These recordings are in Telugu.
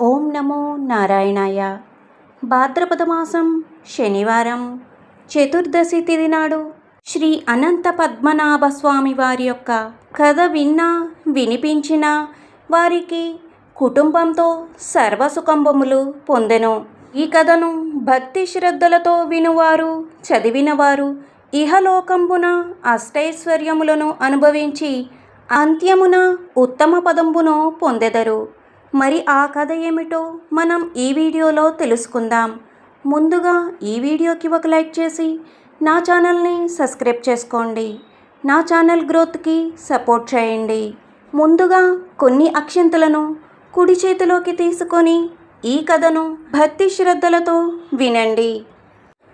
ఓం నమో నారాయణాయ. భాద్రపద మాసం శనివారం చతుర్దశి తిథి నాడు శ్రీ అనంత పద్మనాభ స్వామి వారి యొక్క కథ విన్నా వినిపించిన వారికి కుటుంబంతో సర్వసుకంభములు పొందెను. ఈ కథను భక్తి శ్రద్ధలతో వినువారు చదివినవారు ఇహలోకంబున అష్టైశ్వర్యములను అనుభవించి అంత్యమున ఉత్తమ పదంబును పొందెదరు. మరి ఆ కథ ఏమిటో మనం ఈ వీడియోలో తెలుసుకుందాం. ముందుగా ఈ వీడియోకి ఒక లైక్ చేసి నా ఛానల్ని సబ్స్క్రైబ్ చేసుకోండి. నా ఛానల్ గ్రోత్కి సపోర్ట్ చేయండి. ముందుగా కొన్ని అక్షంతలను కుడి చేతిలోకి తీసుకొని ఈ కథను భక్తి శ్రద్ధలతో వినండి.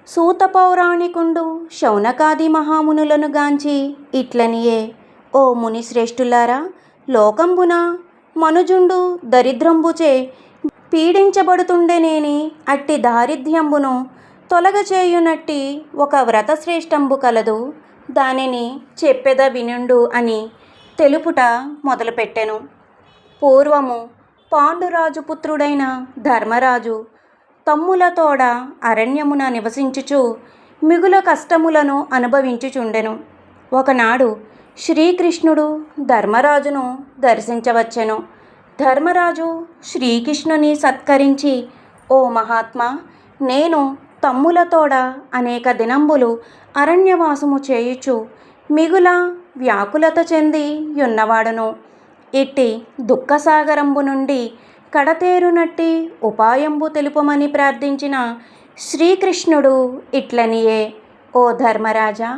సూత పౌరాణికుండు శౌనకాది మహామునులను గాంచి ఇట్లనియే ఓ ముని శ్రేష్ఠులారా లోకంబున మనుజుండు దరిద్రంబుచే పీడించబడుతుండెనేని అట్టి దారిద్ర్యంబును తొలగచేయునట్టి ఒక వ్రతశ్రేష్టంబు కలదు. దానిని చెప్పెద వినుండు అని తెలుపుట మొదలుపెట్టెను. పూర్వము పాండురాజు పుత్రుడైన ధర్మరాజు తమ్ములతోడ అరణ్యమున నివసించుచు మిగుల కష్టములను అనుభవించుచుండెను. ఒకనాడు శ్రీకృష్ణుడు ధర్మరాజును దర్శించవచ్చెను. ధర్మరాజు శ్రీకృష్ణుని సత్కరించి ఓ మహాత్మా నేను తమ్ములతోడ అనేక దినంబులు అరణ్యవాసము చేయుచు మిగుల వ్యాకులత చెంది ఉన్నవాడును ఇట్టి దుఃఖసాగరంబు నుండి కడతేరునట్టి ఉపాయంబు తెలుపమని ప్రార్థించిన శ్రీకృష్ణుడు ఇట్లనియే ఓ ధర్మరాజా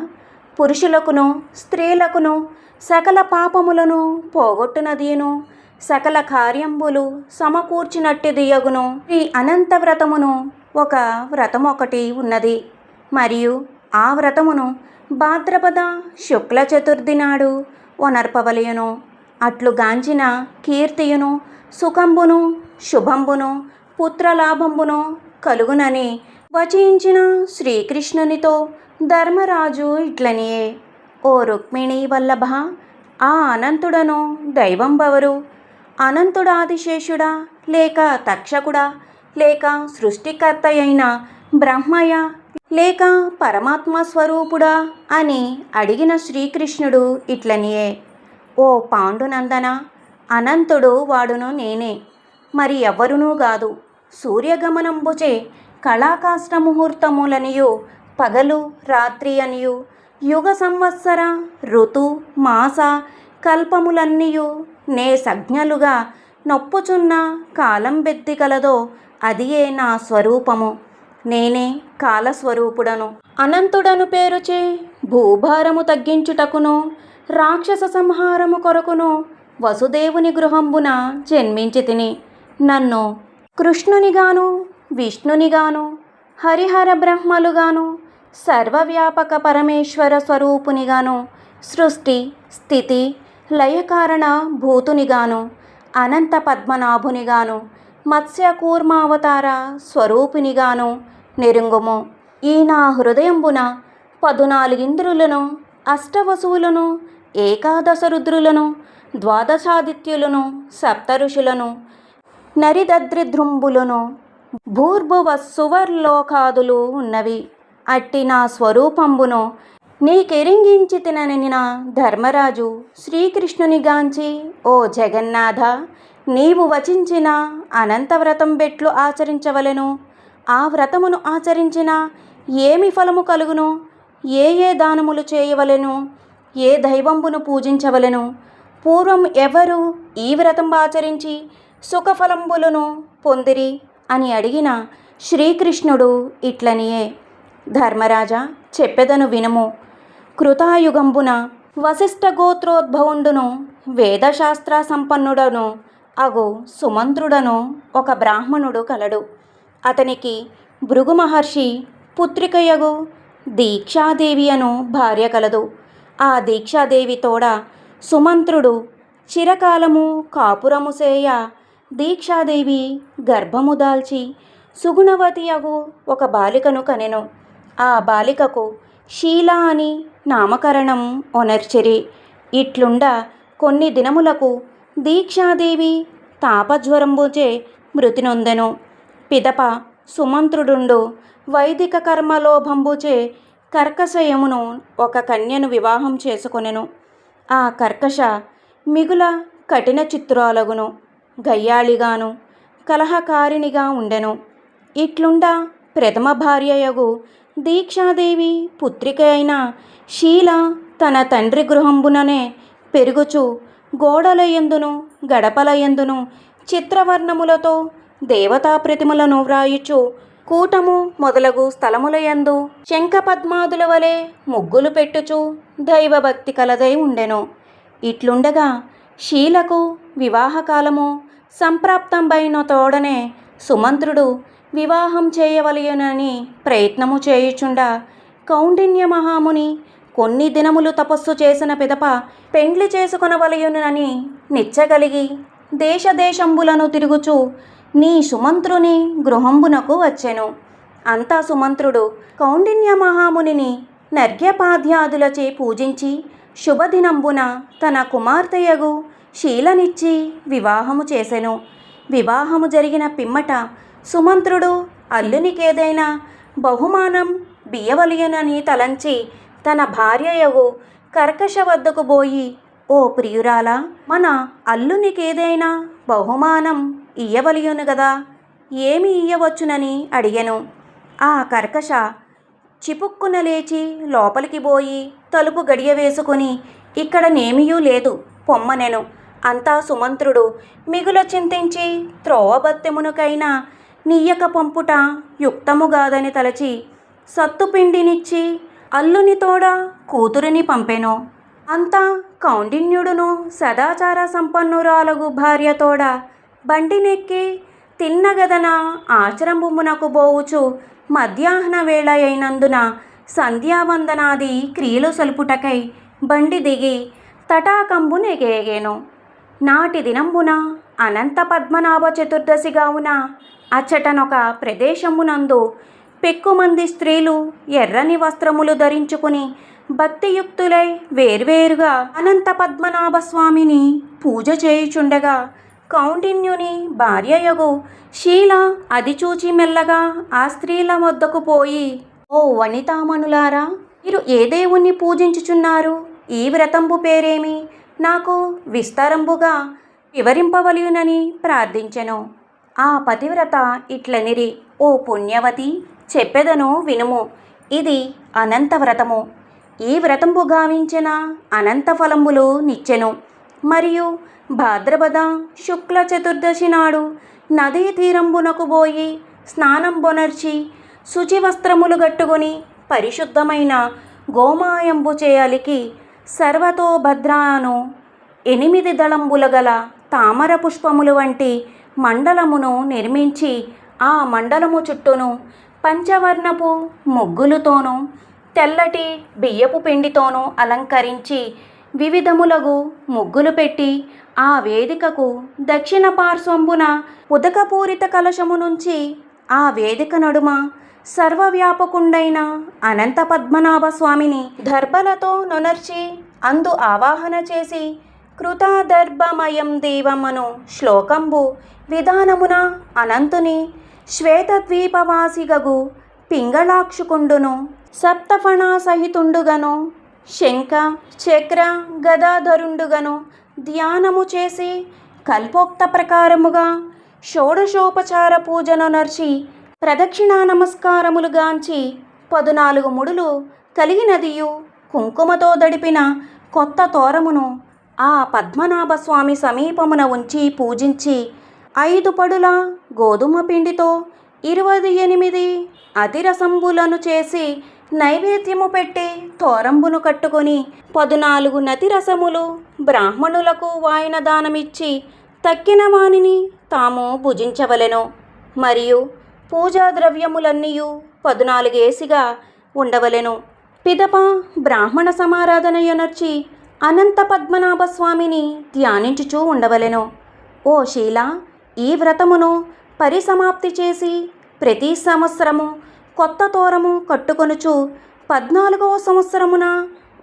పురుషులకును స్త్రీలకును సకల పాపములను పోగొట్టునదియును. సకల కార్యంబులు సమకూర్చినట్టు దియగును. ఈ అనంత వ్రతమును ఒక వ్రతం ఒకటి ఉన్నది. మరియు ఆ వ్రతమును భాద్రపద శుక్ల చతుర్థి నాడు వనర్పవలయును. అట్లు గాంచిన కీర్తియును సుఖంబును శుభంబును పుత్రలాభంబును కలుగునని వచించిన శ్రీకృష్ణునితో ధర్మరాజు ఇట్లనియే ఓ రుక్మిణి వల్లభ ఆ అనంతుడను దైవం బవరు అనంతుడాదిశేషుడా లేక తక్షకుడా లేక సృష్టికర్త అయిన బ్రహ్మయ లేక పరమాత్మ స్వరూపుడా అని అడిగిన శ్రీకృష్ణుడు ఇట్లనియే ఓ పాండునందన అనంతుడు వాడును నేనే. మరి ఎవ్వరునూ కాదు. సూర్యగమనంబుచే కళాకాష్ట ముహూర్తములనియు పగలు రాత్రి అనియు. యుగ సంవత్సర ఋతు మాస కల్పములన్నీయు. నే సజ్ఞలుగా నొప్పుచున్న కాలం బెత్తి కలదో అదియే నా స్వరూపము. నేనే కాలస్వరూపుడను. అనంతుడను పేరుచే భూభారము తగ్గించుటకును రాక్షస సంహారము కొరకును వసుదేవుని గృహంబున జన్మించి తిని నన్ను కృష్ణునిగాను విష్ణునిగాను హరిహర బ్రహ్మలుగాను సర్వవ్యాపక పరమేశ్వర స్వరూపునిగాను సృష్టి స్థితి లయకారణ భూతునిగాను అనంత పద్మనాభునిగాను మత్స్యకూర్మావతార స్వరూపినిగాను నెరుంగుము. ఈ నా హృదయంబున పదునాలుగింద్రులను అష్టవసువులను ఏకాదశ రుద్రులను ద్వాదశాదిత్యులను సప్తఋషులను నరిదద్రిధృంబులను భూర్భువ సువర్లోకాదులు ఉన్నవి. అట్టి నా స్వరూపంబును నీకెరింగించి తిననిన ధర్మరాజు శ్రీకృష్ణుని గాంచి ఓ జగన్నాథ! నీవు వచించిన అనంతవ్రతం బెట్లు ఆచరించవలెను. ఆ వ్రతమును ఆచరించిన ఏమి ఫలము కలుగును? ఏ ఏ దానములు చేయవలెను? ఏ దైవంబును పూజించవలెను? పూర్వం ఎవరు ఈ వ్రతం ఆచరించి సుఖఫలంబులను పొందిరి అని అడిగిన శ్రీకృష్ణుడు ఇట్లనియే ధర్మరాజా చెప్పెదను వినుము. కృతాయుగంబున వశిష్ఠ గోత్రోద్భవుండును వేదశాస్త్ర సంపన్నుడను అగు సుమంత్రుడను ఒక బ్రాహ్మణుడు కలడు. అతనికి భృగు మహర్షి పుత్రికయగు దీక్షాదేవి అను భార్య కలదు. ఆ దీక్షాదేవి తోడ సుమంత్రుడు చిరకాలము కాపురము సేయ దీక్షాదేవి గర్భము దాల్చి సుగుణవతి అగు ఒక బాలికను కనెను. ఆ బాలికకు షీల అని నామకరణం ఒనర్చిరి. ఇట్లుండ కొన్ని దినములకు దీక్షాదేవి తాపజ్వరంబుచే మృతి నొందెను పిదప సుమంత్రుడుండు వైదిక కర్మలోభంబుచే కర్కశయమును ఒక కన్యను వివాహం చేసుకొనెను. ఆ కర్కశ మిగుల కఠిన చిత్రాలగును. గయ్యాళిగాను కలహకారిణిగా ఉండెను. ఇట్లుండ ప్రథమ భార్యయగు దీక్షాదేవి పుత్రిక అయిన శీల తన తండ్రి గృహంబుననే పెరుగుచు గోడలయందును గడపలయందును చిత్రవర్ణములతో దేవతా ప్రతిమలను వ్రాయుచు కూటము మొదలగు స్థలములయందు శంఖపద్మాదుల వలె ముగ్గులు పెట్టుచు దైవభక్తి కలదై ఉండెను. ఇట్లుండగా శీలకు వివాహకాలము సంప్రాప్తంబైన తోడనే సుమంత్రుడు వివాహం చేయవలయునని ప్రయత్నము చేయుచుండా కౌండిన్య మహాముని కొన్ని దినములు తపస్సు చేసిన పిదప పెండ్లి చేసుకొనవలయునని నిచ్చగలిగి దేశదేశంబులను తిరుగుచు నీ సుమంత్రుని గృహంబునకు వచ్చెను. అంతా సుమంత్రుడు కౌండిన్య మహామునిని నర్ఘ్యపాధ్యాదులచే పూజించి శుభదినంబున తన కుమార్తెయగు శీలనిచ్చి వివాహము చేసెను. వివాహము జరిగిన పిమ్మట సుమంత్రుడు అల్లునికేదైనా బహుమానం బియ్యవలయనని తలంచి తన భార్యయగు కర్కశ వద్దకు పోయి ఓ ప్రియురాలా మన అల్లునికేదైనా బహుమానం ఇయ్యవలియును కదా ఏమి ఇయ్యవచ్చునని అడిగెను ఆ కర్కశ చిపుక్కున లేచి లోపలికి పోయి తలుపు గడియ వేసుకుని ఇక్కడ నేమియూ లేదు పొమ్మనెను అంతా సుమంత్రుడు మిగుల చింతించి త్రోవబత్తెమునకైనా నీయక పంపుట యుక్తముగాదని తలచి సత్తుపిండినిచ్చి అల్లుని తోడ కూతురిని పంపెను. అంతా కౌండిన్యుడును సదాచార సంపన్నురాలగు భార్యతోడ బండినెక్కి తిన్నగదన ఆశ్రమమునకు బోవుచు మధ్యాహ్న వేళ అయినందున సంధ్యావందనాది క్రియలు సలుపుటకై బండి దిగి తటాకంబునెగేగేను నాటి దినంబున అనంత పద్మనాభ చతుర్దశిగావున అచ్చటనొక ప్రదేశమునందు పెక్కుమంది స్త్రీలు ఎర్రని వస్త్రములు ధరించుకుని భక్తియుక్తులై వేర్వేరుగా అనంత పద్మనాభ స్వామిని పూజ చేయుచుండగా కౌండిన్యుని భార్యయగు శీల అది చూచి మెల్లగా ఆ స్త్రీల వద్దకు పోయి ఓ వనితామణులారా మీరు ఏ దేవుణ్ణి పూజించుచున్నారు? ఈ వ్రతంబు పేరేమి? నాకు విస్తారంబుగా వివరింపవలయునని ప్రార్థించెను. ఆ పతివ్రత ఇట్లనిరి ఓ పుణ్యవతి చెప్పెదను వినుము. ఇది అనంత వ్రతము ఈ వ్రతంబు గావించిన అనంత ఫలంబులు నిచ్చెను. మరియు భాద్రపద శుక్ల చతుర్దశి నాడు నదీ తీరంబునకు పోయి స్నానం బొనర్చి శుచి వస్త్రములు గట్టుకొని పరిశుద్ధమైన గోమాయంబు చేయలికి సర్వతో భద్రాను ఎనిమిది దళంబుల గల తామర పుష్పములు వంటి మండలమును నిర్మించి ఆ మండలము చుట్టూను పంచవర్ణపు ముగ్గులతోనూ తెల్లటి బియ్యపు పిండితోనూ అలంకరించి వివిధములగు ముగ్గులు పెట్టి ఆ వేదికకు దక్షిణ పార్శ్వంబున ఉదకపూరిత కలశము నుంచి ఆ వేదిక నడుమ సర్వవ్యాపకుండైన అనంత పద్మనాభ స్వామిని దర్భలతో నొనర్చి అందు ఆవాహన చేసి కృతాదర్భమయం దేవమను శ్లోకంబు విధానమున అనంతుని శ్వేతద్వీపవాసిగగు పింగళాక్షుకుండును సప్తఫణా సహితుండుగను శంఖ చక్ర గదాధరుండుగను ధ్యానము చేసి కల్పోక్త ప్రకారముగా షోడశోపచార పూజను నర్చి ప్రదక్షిణా నమస్కారములు గాంచి పదునాలుగు ముడులు కలిగినదియు కుంకుమతో దడిపిన కొత్త తోరమును ఆ పద్మనాభ స్వామి సమీపమున ఉంచి పూజించి ఐదు పడుల గోధుమ పిండితో ఇరవై ఎనిమిది అతిరసంబులను చేసి నైవేద్యము పెట్టి తోరంబును కట్టుకొని పదునాలుగు నతిరసములు బ్రాహ్మణులకు వాయన దానమిచ్చి తక్కిన వానిని తాము భుజించవలెను. మరియు పూజా ద్రవ్యములన్నీయు పదునాలుగేసిగా ఉండవలెను. పిదప బ్రాహ్మణ సమారాధనయనర్చి అనంత పద్మనాభ స్వామిని ధ్యానించుచూ ఉండవలెను. ఓ శీల ఈ వ్రతమును పరిసమాప్తి చేసి ప్రతి సంవత్సరము కొత్త తోరము కట్టుకొనుచు పద్నాలుగవ సంవత్సరమున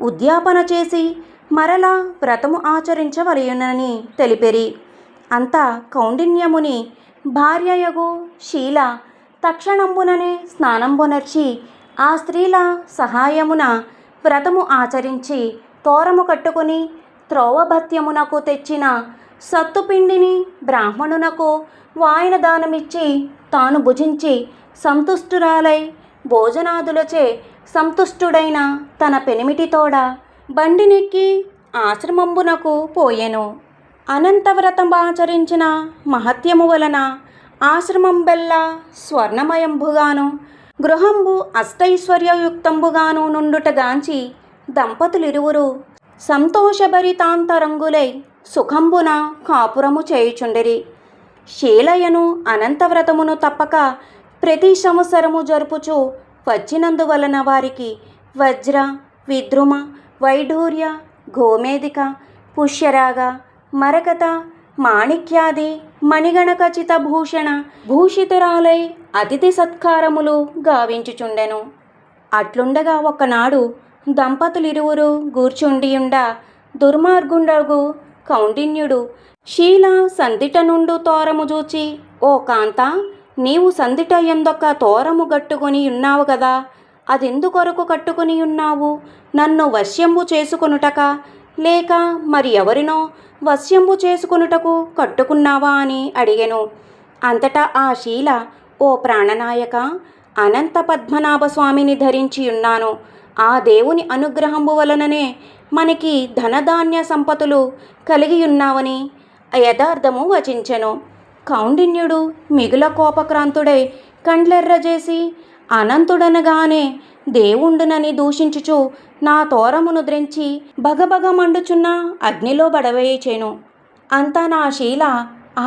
ఉద్యాపన చేసి మరలా వ్రతము ఆచరించవలయునని తెలిపిరి. అంతా కౌండిన్యముని భార్యయగు శీల తక్షణంబుననే స్నానంబునర్చి ఆ స్త్రీల సహాయమున వ్రతము ఆచరించి తోరము కట్టుకుని త్రోవభత్యమునకు తెచ్చిన సత్తుపిండిని బ్రాహ్మణునకు వాయన దానమిచ్చి తాను భుజించి సంతుష్టురాలై భోజనాదులచే సంతుష్టుడైన తన పెనిమిటితోడ బండినెక్కి ఆశ్రమంబునకు పోయెను. అనంతవ్రతం ఆచరించిన మహత్యము వలన ఆశ్రమం బెల్లా స్వర్ణమయంబుగాను గృహంబు అష్టైశ్వర్యయుక్తంబుగాను నుండుటగాంచి దంపతులిరువురు సంతోషభరితాంతరంగులై సుఖంబున కాపురము చేయుచుండిరి. శీలయను అనంతవ్రతమును తప్పక ప్రతి సంవత్సరము జరుపుచు వచ్చినందువలన వారికి వజ్ర విద్రుమ వైఢూర్య గోమేదిక పుష్యరాగ మరకత మాణిక్యాది మణిగణకచిత భూషణ భూషితురాలై అతిథి సత్కారములు గావించుచుండెను. అట్లుండగా ఒకనాడు దంపతులిరువురు గూర్చుండియుండ దుర్మార్గుండగు కౌండిన్యుడు. శీల సందిట నుండు తోరము చూచి ఓ కాంత నీవు సందిట ఎందొక్క తోరము గట్టుకుని ఉన్నావు కదా అదెందుకొరకు కట్టుకుని ఉన్నావు? నన్ను వశ్యంబు చేసుకొనుటక? లేక మరి ఎవరినో వశ్యంబు చేసుకొనుటకు కట్టుకున్నావా అని అడిగెను. అంతటా ఆ శీల ఓ ప్రాణనాయక అనంత పద్మనాభ స్వామిని ధరించి ఉన్నాను ఆ దేవుని అనుగ్రహంబు వలననే మనకి ధనధాన్య సంపతులు కలిగి ఉన్నావని యథార్థము వచించెను. కౌండిన్యుడు మిగుల కోపక్రాంతుడై కండ్లెర్రజేసి అనంతుడనగానే దేవుండునని దూషించుచు నా తోరమును ద్రించి భగభగ మండుచున్న అగ్నిలో బడవేయచేను. అంతా నా శీల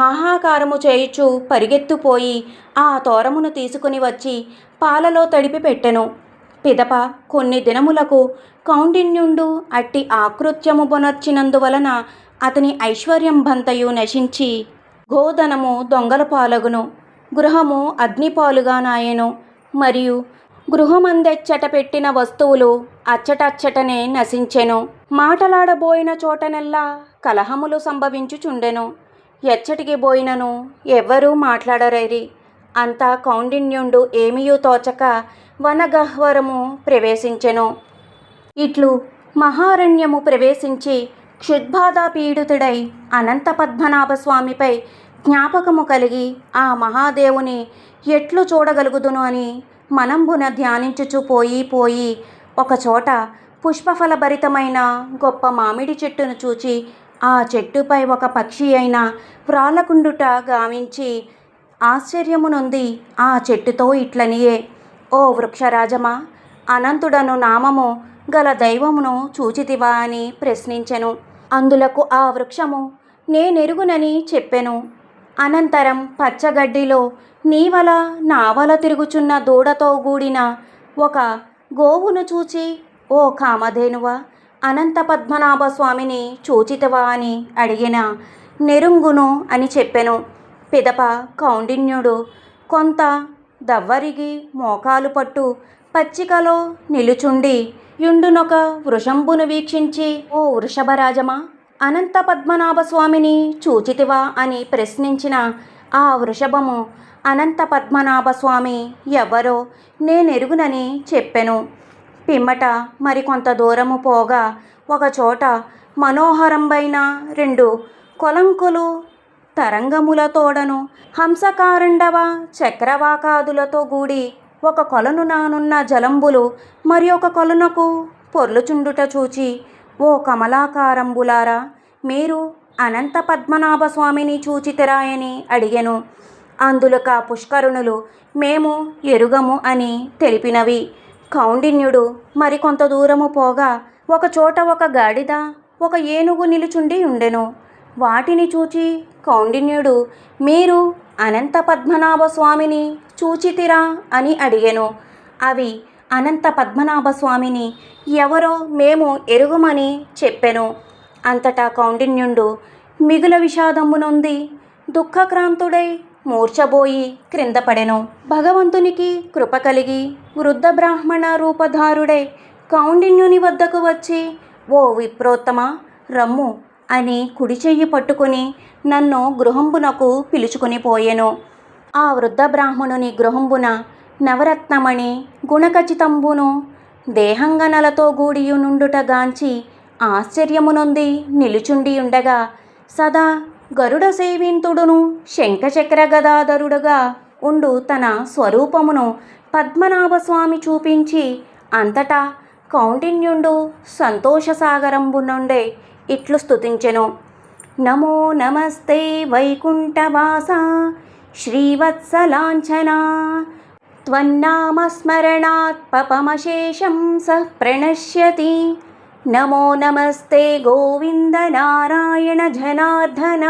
ఆహాకారము చేయుచు పరిగెత్తుపోయి ఆ తోరమును తీసుకుని వచ్చి పాలలో తడిపి పెట్టెను పిదప కొన్ని దినములకు కౌండిన్యుండు అట్టి ఆకృత్యము బొనర్చినందువలన అతని ఐశ్వర్యం భంతయు నశించి గోధనము దొంగల పాలగును గృహము అగ్నిపాలుగా నాయెను మరియు గృహమందెచ్చట పెట్టిన వస్తువులు అచ్చటచ్చటనే నశించెను. మాటలాడబోయిన చోటనెల్లా కలహములు సంభవించుచుండెను. ఎచ్చటికి పోయినను ఎవ్వరూ మాట్లాడరేరి. అంతా కౌండిన్యుండు ఏమీయూ తోచక వనగహ్వరము ప్రవేశించెను. ఇట్లు మహారణ్యము ప్రవేశించి క్షుద్బాధ పీడితుడై అనంత పద్మనాభ స్వామిపై జ్ఞాపకము కలిగి ఆ మహాదేవుని ఎట్లు చూడగలుగుదును అని మనంబున ధ్యానించుచు పోయి పోయి ఒకచోట పుష్పఫలభరితమైన గొప్ప మామిడి చెట్టును చూచి ఆ చెట్టుపై ఒక పక్షి అయిన వ్రాలకుండుట గావించి ఆశ్చర్యమునుంది ఆ చెట్టుతో ఇట్లనియే. ఓ వృక్షరాజమా అనంతుడను నామము గల దైవమును చూచితివా అని ప్రశ్నించెను. అందులకు ఆ వృక్షము నేనెరుగునని చెప్పెను. అనంతరం పచ్చగడ్డిలో నీవల నావల తిరుగుచున్న దూడతో కూడిన ఒక గోవును చూచి ఓ కామధేనువా అనంత పద్మనాభ స్వామిని చూచితవా అని అడిగిన నెరుంగును అని చెప్పెను. పిదప కౌండిన్యుడు కొంత దవ్వరిగి మోకాలు పట్టు పచ్చికలో నిలుచుండి యుండునొక వృషంబును వీక్షించి ఓ వృషభరాజమా అనంత పద్మనాభ స్వామిని చూచితివా? అని ప్రశ్నించిన ఆ వృషభము అనంత పద్మనాభ స్వామి ఎవరో నేనెరుగునని చెప్పెను. పిమ్మట మరికొంత దూరము పోగా ఒకచోట మనోహరంబైన రెండు కొలంకులు తరంగములతోడను హంసకారండవ చక్రవాకాదులతో గూడి ఒక కొలను నానున్న జలంబులు మరి ఒక కొలనుకు పొర్లుచుండుట చూచి ఓ కమలాకారంబులారా మీరు అనంత పద్మనాభ స్వామిని చూచితిరాయని అడిగెను. అందులక పుష్కరుణులు మేము ఎరుగము అని తెలిపినవి. కౌండిన్యుడు మరికొంత దూరము పోగా ఒక చోట ఒక గాడిద ఒక ఏనుగు నిలుచుండి ఉండెను. వాటిని చూచి కౌండిన్యుడు మీరు అనంత పద్మనాభ స్వామిని చూచితిరా అని అడిగెను. అవి అనంత పద్మనాభ స్వామిని ఎవరో మేము ఎరుగుమని చెప్పెను. అంతటా కౌండిన్యుండు మిగుల విషాదమునుంది దుఃఖక్రాంతుడై మూర్చబోయి క్రిందపడెను భగవంతునికి కృప కలిగి వృద్ధ బ్రాహ్మణ రూపధారుడై కౌండిన్యుని వద్దకు వచ్చి ఓ విప్రోత్తమ రమ్ము అని కుడి చెయ్యి పట్టుకుని నన్ను గృహంబునకు పిలుచుకుని పోయెను. ఆ వృద్ధ బ్రాహ్మణుని గృహంబున నవరత్నమణి గుణఖచితంబును దేహంగనలతో గూడియు నుండుట గాంచి ఆశ్చర్యమునొంది నిలుచుండి ఉండగా సదా గరుడ సేవింతుడును శంఖచక్ర గదాధరుడుగా ఉండు తన స్వరూపమును పద్మనాభస్వామి చూపించి అంతటా కౌండిన్యుండు సంతోషసాగరంబు నుండే ఇట్లు స్తుతించెను. నమో నమస్తే వైకుంఠవాస శ్రీవత్సలాంఛనా. త్వన్నామస్మరణాత్ పపమశేషం స ప్రణశ్యతి. నమో నమస్తే గోవింద నారాయణ జనార్దన.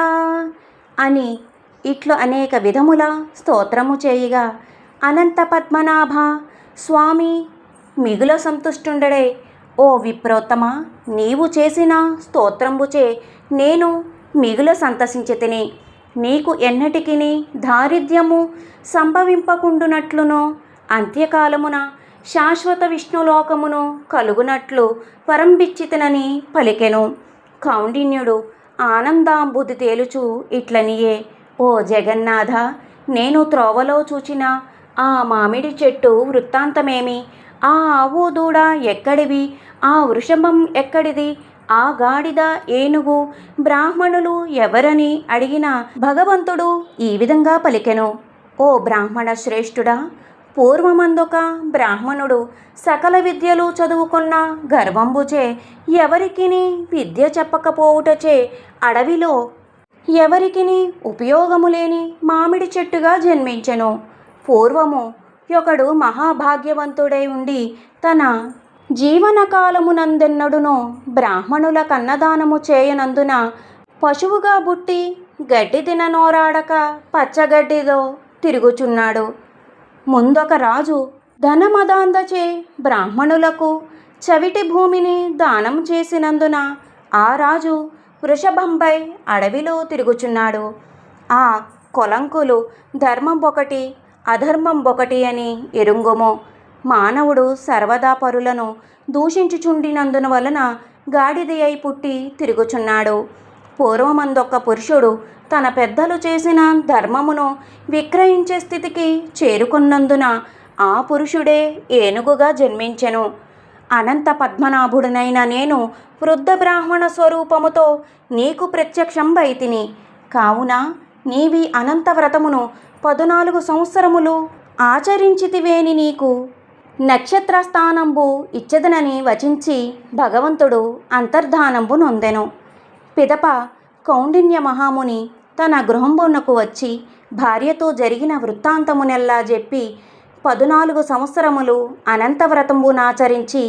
అని ఇట్లు అనేక విధముల స్తోత్రము చేయగా అనంత పద్మనాభ స్వామి మిగుల సంతుష్టుండడే. ఓ విప్రోత్తమ నీవు చేసిన స్తోత్రంబుచే నేను మిగుల సంతసించితిని నీకు ఎన్నటికిని దారిద్ర్యము సంభవింపకుండునట్లును అంత్యకాలమున శాశ్వత విష్ణులోకమును కలుగునట్లు వరంబిచ్చితనని పలికెను. కౌండిన్యుడు ఆనందాంబుది తేలుచు ఇట్లనియే ఓ జగన్నాథ నేను త్రోవలో చూచిన ఆ మామిడి చెట్టు వృత్తాంతమేమి? ఆ ఆవు దూడ ఎక్కడివి? ఆ వృషభం ఎక్కడిది? ఆ గాడిద ఏనుగు? బ్రాహ్మణులు ఎవరని అడిగిన భగవంతుడు ఈ విధంగా పలికెను. ఓ బ్రాహ్మణ శ్రేష్ఠుడా పూర్వమందొక బ్రాహ్మణుడు సకల విద్యలు చదువుకున్న గర్వంబుచే ఎవరికిని విద్య చెప్పకపోవుటచే అడవిలో ఎవరికిని ఉపయోగము లేని మామిడి చెట్టుగా జన్మించెను. పూర్వము ఒకడు మహాభాగ్యవంతుడై ఉండి తన జీవనకాలమునందెన్నడునో బ్రాహ్మణుల కన్నదానము చేయనందున పశువుగా బుట్టి గడ్డి తిననోరాడక పచ్చగడ్డిలో తిరుగుచున్నాడు. ముందొక రాజు ధనమదాందచే బ్రాహ్మణులకు చవిటి భూమిని దానం చేసినందున ఆ రాజు వృషభంపై అడవిలో తిరుగుచున్నాడు. ఆ కొలంకులు ధర్మం ఒకటి అధర్మం ఒకటి అని ఎరుంగుము. మానవుడు సర్వదా పరులను దూషించుచుండినందున వలన గాడిదయ్యి అయి పుట్టి తిరుగుచున్నాడు. పూర్వమందొక్క పురుషుడు తన పెద్దలు చేసిన ధర్మమును విక్రయించే స్థితికి చేరుకున్నందున ఆ పురుషుడే ఏనుగుగా జన్మించెను. అనంత పద్మనాభుడినైన నేను వృద్ధ బ్రాహ్మణ స్వరూపముతో నీకు ప్రత్యక్షం బైతిని. కావున నీవి అనంత వ్రతమును పదునాలుగు సంవత్సరములు ఆచరించితివేని నీకు. నక్షత్రస్థానంబు ఇచ్చదనని వచించి భగవంతుడు అంతర్ధానంబు నొందెను. పిదప కౌండిన్య మహాముని తన గృహంబునకు వచ్చి భార్యతో జరిగిన వృత్తాంతమునెల్లా చెప్పి పదునాలుగు సంవత్సరములు అనంతవ్రతంబునాచరించి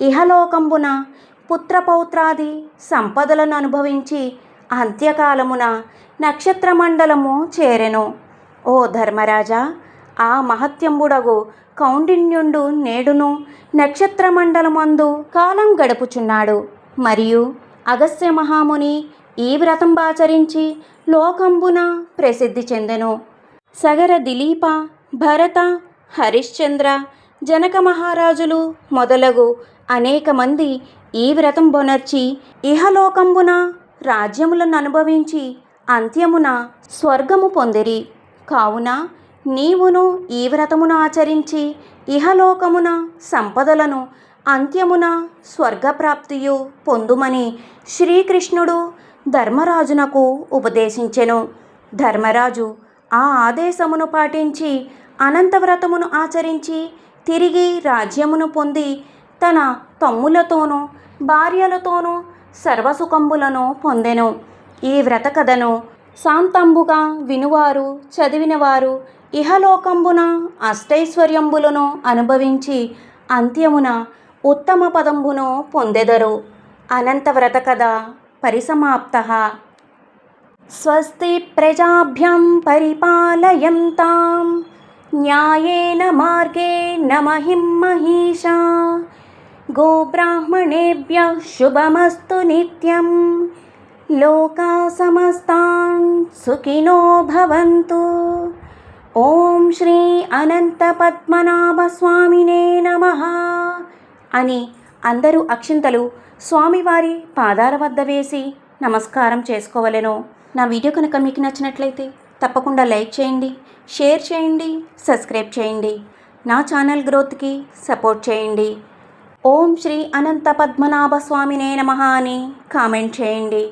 ఇహలోకంబున పుత్రపౌత్రాది సంపదలను అనుభవించి అంత్యకాలమున నక్షత్రమండలము చేరెను. ఓ ధర్మరాజా ఆ మహత్యంబుడగు కౌండిన్యుండు నేడును నక్షత్రమండలమందు కాలం గడుపుచున్నాడు. మరియు అగస్త్య మహాముని ఈ వ్రతం బాచరించి లోకంబున ప్రసిద్ధి చెందెను. సగర దిలీప భరత హరిశ్చంద్ర జనక మహారాజులు మొదలగు అనేక మంది ఈ వ్రతం బొనర్చి ఇహలోకంబున రాజ్యములను అనుభవించి అంత్యమున స్వర్గము పొందిరి. కావున నీవును ఈ వ్రతమును ఆచరించి ఇహలోకమున సంపదలను అంత్యమున స్వర్గప్రాప్తియు పొందుమని శ్రీకృష్ణుడు ధర్మరాజునకు ఉపదేశించెను. ధర్మరాజు ఆ ఆదేశమును పాటించి అనంతవ్రతమును ఆచరించి తిరిగి రాజ్యమును పొంది తన తమ్ములతోనూ భార్యలతోనూ సర్వసుఖంబులను పొందెను. ఈ వ్రత కథను శాంతంబుగా వినువారు చదివినవారు ఇహలోకంబున అష్టైశ్వర్యంబులను అనుభవించి అంత్యమున ఉత్తమ పదంబును పొందెదరు. అనంతవ్రత కథ పరిసమాప్త. స్వస్తి ప్రజాభ్యం పరిపాలయంతాం. న్యాయేన మార్గేణ మహిం మహిషా. గోబ్రాహ్మణేభ్య శుభమస్తు నిత్యం. లోకా సమస్తాన్ సుఖినో భవంతు. ఓం శ్రీ అనంత పద్మనాభ స్వామినే నమ అని అందరూ అక్షింతలు స్వామివారి పాదాల వద్ద వేసి నమస్కారం చేసుకోవలెను. నా వీడియో కనుక మీకు నచ్చినట్లయితే తప్పకుండా లైక్ చేయండి షేర్ చేయండి సబ్స్క్రైబ్ చేయండి. నా ఛానల్ గ్రోత్కి సపోర్ట్ చేయండి. ఓం శ్రీ అనంత పద్మనాభ స్వామినే నమ అని కామెంట్ చేయండి.